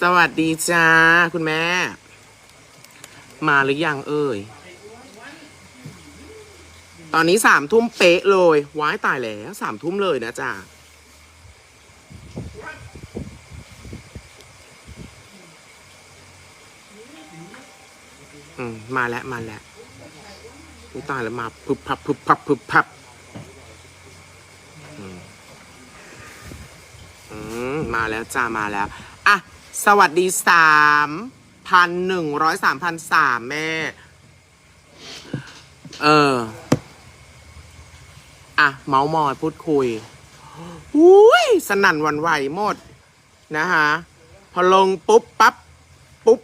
สวัสดีจ้า คุณแม่ มาหรือยังเอ่ย ตอนนี้สามทุ่มเป๊ะเลยว้ายตายแล้วสามทุ่มเลยนะจ้าอืมมาแล้วมาแล้วอุ๊ยตายแล้วมาพึบพับพึบพับพึบพับอืมอืมมาแล้วจ้ามาแล้ว อะ สวัสดีสามพันหนึ่งร้อยสามพันสามแม่ เออ อะ เมาส์มอยพูดคุยอุ้ยสนั่นวันไหวหมด นะฮะพอลงปุ๊บปั๊บปุ๊บ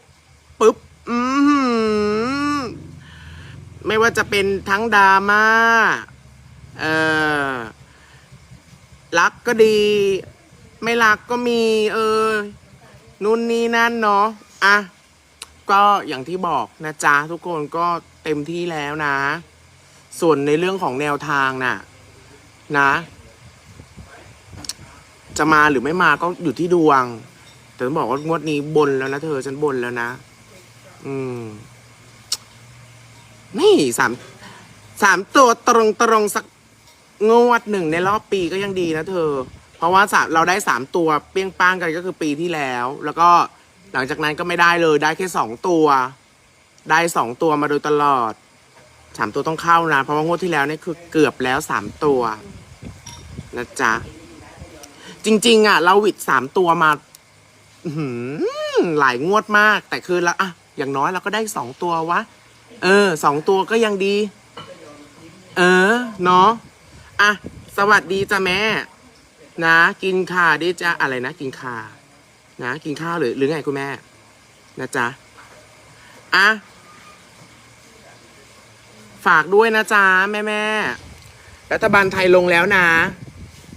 ปุ๊บอือหือไม่ว่าจะเป็นทั้งดราม่าเออรักก็ดี ไม่รักก็มี เออ นู่นนี่นั่นเนาะอะก็อย่างที่บอกนะจ๊ะทุกคนก็เต็มที่แล้วนะ ส่วนในเรื่องของแนวทางน่ะ นะ จะมาหรือไม่มาก็อยู่ที่ดวง แต่ต้องบอกว่างวดนี้บนแล้วนะเธอฉันบนแล้วนะ อืม นี่สามสามตัวตรงตรงสักงวดหนึ่งในรอบปีก็ยังดีนะเธอ เพราะว่าสามเราได้สามตัวเปี้ยงป้างกันก็คือปีที่แล้ว แล้วก็หลังจากนั้นก็ไม่ได้เลยได้แค่สองตัว ได้สองตัวมาโดยตลอดสามตัวต้องเข้านะ เพราะว่างวดที่แล้วเนี่ยคือเกือบแล้วสามตัวนะจ๊ะจริง ๆ อะ เราหวิดสามตัวมาหืหลายงวดมาก แต่คือแล้วอะอย่างน้อยเราก็ได้สองตัววะ เออสองตัวก็ยังดี เออ เนาะอะ สวัสดีจ้ะแม่ นะ กินข่าดิจ้ะอะไรนะ กินข่านะกินข้าวหรือหรือไงคุณแม่ นะจ๊ะอะฝากด้วยนะจ๊ะแม่แม่รัฐบาลไทยลงแล้วนะ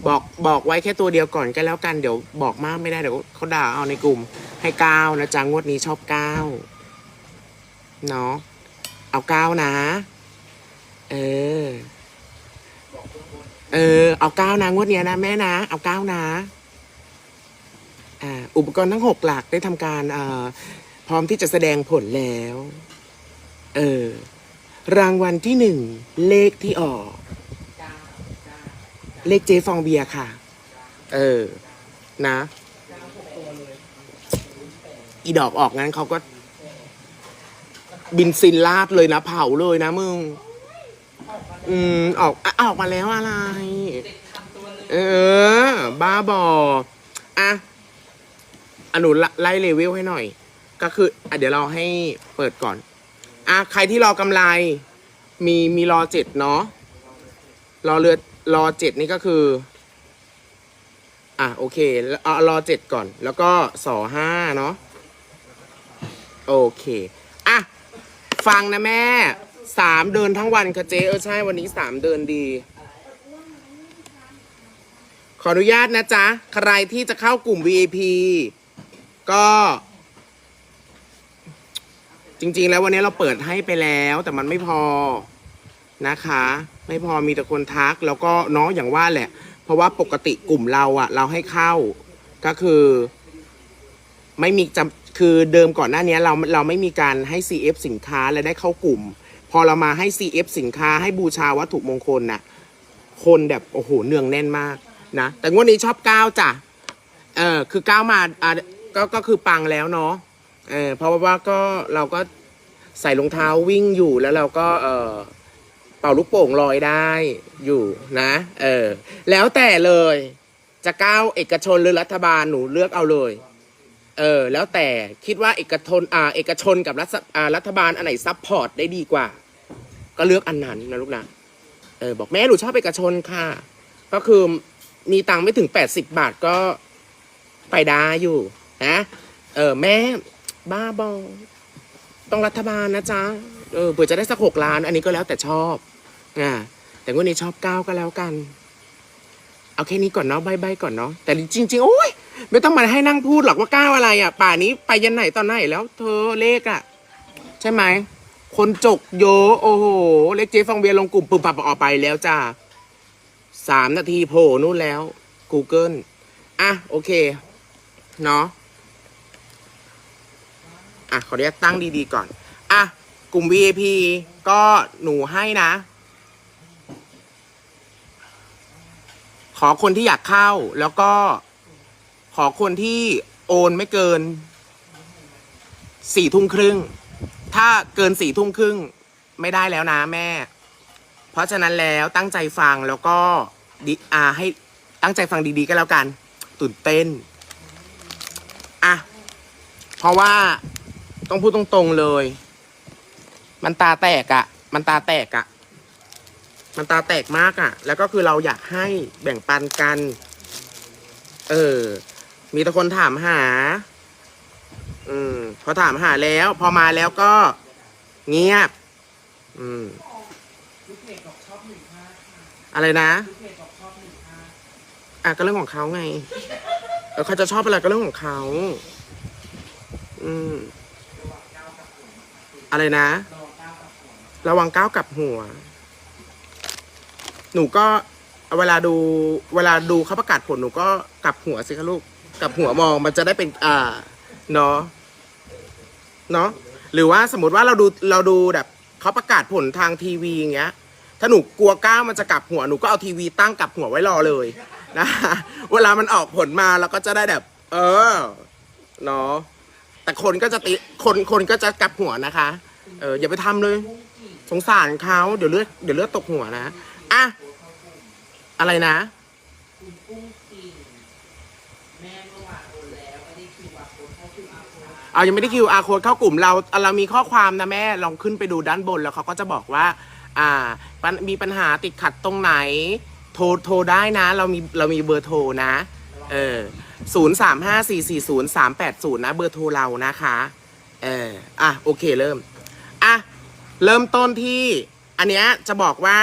บอกบอกไว้แค่ตัวเดียวก่อนก็แล้วกันเดี๋ยวบอกมากไม่ได้เดี๋ยวเขาด่าเอาในกลุ่ม ให้ก้านะจ๊ะงวดนี้ชอบก้าเนาะเอาก้านะ เออ เออ เอาเก้านะงวดเนี้ยนะแม่นะ เอาเก้านะ อ่า อุปกรณ์ทั้งหกหลักได้ทำการเอ่อพร้อมที่จะแสดงผลแล้ว เออ รางวัลที่หนึ่ง เลขที่ออก เลขเจฟองเบียร์ค่ะ เออ นะ อีดอกออกงั้นเขาก็ บินซินลาดเลยนะ เผาเลยนะมึง อืมออกอะออกมาแล้วอะไร เออ บ้าบออะอะหนุไล่เลเวลให้หน่อย ก็คืออะเดี๋ยวเราให้เปิดก่อน อะใครที่รอกำไร มีมีรอเจ็ดเนาะรอเรือรอเจ็ดนี่ก็คือ อะโอเคเอารอเจ็ดก่อน แล้วก็สอห้าเนาะโอเค อะ ฟังนะแม่ สามเดินทั้งวันค่ะเจ๊เออใช่วันนี้สามเดินดี ขออนุญาตนะจ๊ะ ใครที่จะเข้ากลุ่ม VIP ก็ จริง ๆ แล้ววันนี้เราเปิดให้ไปแล้ว แต่มันไม่พอนะคะ ไม่พอมีแต่คนทัก แล้วก็เนาะอย่างว่าแหละ เพราะว่าปกติกลุ่มเราอะเราให้เข้าก็คือ ไม่มีจำคือเดิมก่อนหน้านี้เราเราไม่มีการให้ CF สินค้าและได้เข้ากลุ่ม พอเรามาให้ CF สินค้าให้บูชาวัตถุมงคลน่ะคนแบบโอ้โหเนืองแน่นมากนะแต่งวดนี้ชอบก้าวจ้ะเออคือก้าวมาอะก็ก็คือปังแล้วเนาะเออเพราะว่าก็เราก็ใส่รองเท้าวิ่งอยู่แล้วเราก็เออเป่าลูกโป่งลอยได้อยู่นะเออแล้วแต่เลยจะก้าวเอกชนหรือรัฐบาลหนูเลือกเอาเลย เออแล้วแต่คิดว่าเอกชนอ่าเอกชนกับรัฐอ่ารัฐบาลอันไหนซัพพอร์ตได้ดีกว่า ก็เลือกอันนั้นนะลูกนะเออบอกแม่หนูชอบเอกชนค่ะ ก็คือมีตังค์ไม่ถึงแปดสิบบาทก็ไปได้อยู่นะเออแม่บ้าบอต้องรัฐบาลนะจ๊ะเออเผื่อจะได้สักหกล้าน อันนี้ก็แล้วแต่ชอบอ่าแต่วันนี้ชอบเก้าก็แล้วกัน เอาแค่นี้ก่อนเนาะบายบายก่อนเนาะแต่จริง ๆ โอ้ย ไม่ต้องมาให้นั่งพูดหรอกว่าก้าวอะไรอะ ป่านี้ไปยันไหนตอนไหนแล้ว เธอเลขอะ ใช่ไหม คนจกโย โอ้โห เลขเจ๊ฟองเบียร์ลงกลุ่มปุ่มปับออกไปแล้วจ้าสามนาทีโผล่นู่นแล้ว Google อะ โอเค เนาะอะ ขออนุญาตตั้งดีๆก่อน อะ กลุ่ม VIP ก็หนูให้นะ ขอคนที่อยากเข้าแล้วก็ ขอคนที่โอนไม่เกินสี่ทุ่มครึ่ง ถ้าเกินสี่ทุ่มครึ่งไม่ได้แล้วนะแม่ เพราะฉะนั้นแล้วตั้งใจฟังแล้วก็ดิอาให้ตั้งใจฟังดีๆก็แล้วกัน ตื่นเต้น อะ เพราะว่าต้องพูดตรงๆเลย มันตาแตกอะมันตาแตกอะมันตาแตกมากอะแล้วก็คือเราอยากให้แบ่งปันกัน เออ มีแต่คนถามหา อืม พอถามหาแล้ว พอมาแล้วก็เงียบ อืม อะไรนะ อะก็เรื่องของเขาไงเออเขาจะชอบอะไรก็เรื่องของเขา อืม อะไรนะ ระวังก้าวกลับหัว หนูก็เวลาดู เวลาดูเขาประกาศผลหนูก็กลับหัวสิคะลูก กับหัวมองมันจะได้เป็นอ่าเนาะเนาะหรือว่าสมมติว่าเราดูเราดูแบบเขาประกาศผลทางทีวีอย่างเงี้ย ถ้าหนูกลัวก้าวมันจะกลับหัวหนูก็เอาทีวีตั้งกลับหัวไว้รอเลยนะเวลามันออกผลมาเราก็จะได้แบบ เออเนาะแต่คนก็จะติคนคนก็จะกลับหัวนะคะ เอออย่าไปทำเลย สงสารเขาเดี๋ยวเลือดเดี๋ยวเลือดตกหัวนะอะอะไรนะ เอายังไม่ได้ QR code เข้ากลุ่มเราเรามีข้อความนะแม่ลองขึ้นไปดูด้านบนแล้วเขาก็จะบอกว่า อ่าปัญมีปัญหาติดขัดตรงไหน โทรโทรได้นะ เรามีเรามีเบอร์โทรนะ เออศูนย์สามห้าสี่สี่ศูนย์สามแปดศูนย์นะเบอร์โทรเรานะคะ เอออะโอเคเริ่ม อะ เริ่มต้นที่ อันเนี้ยจะบอกว่า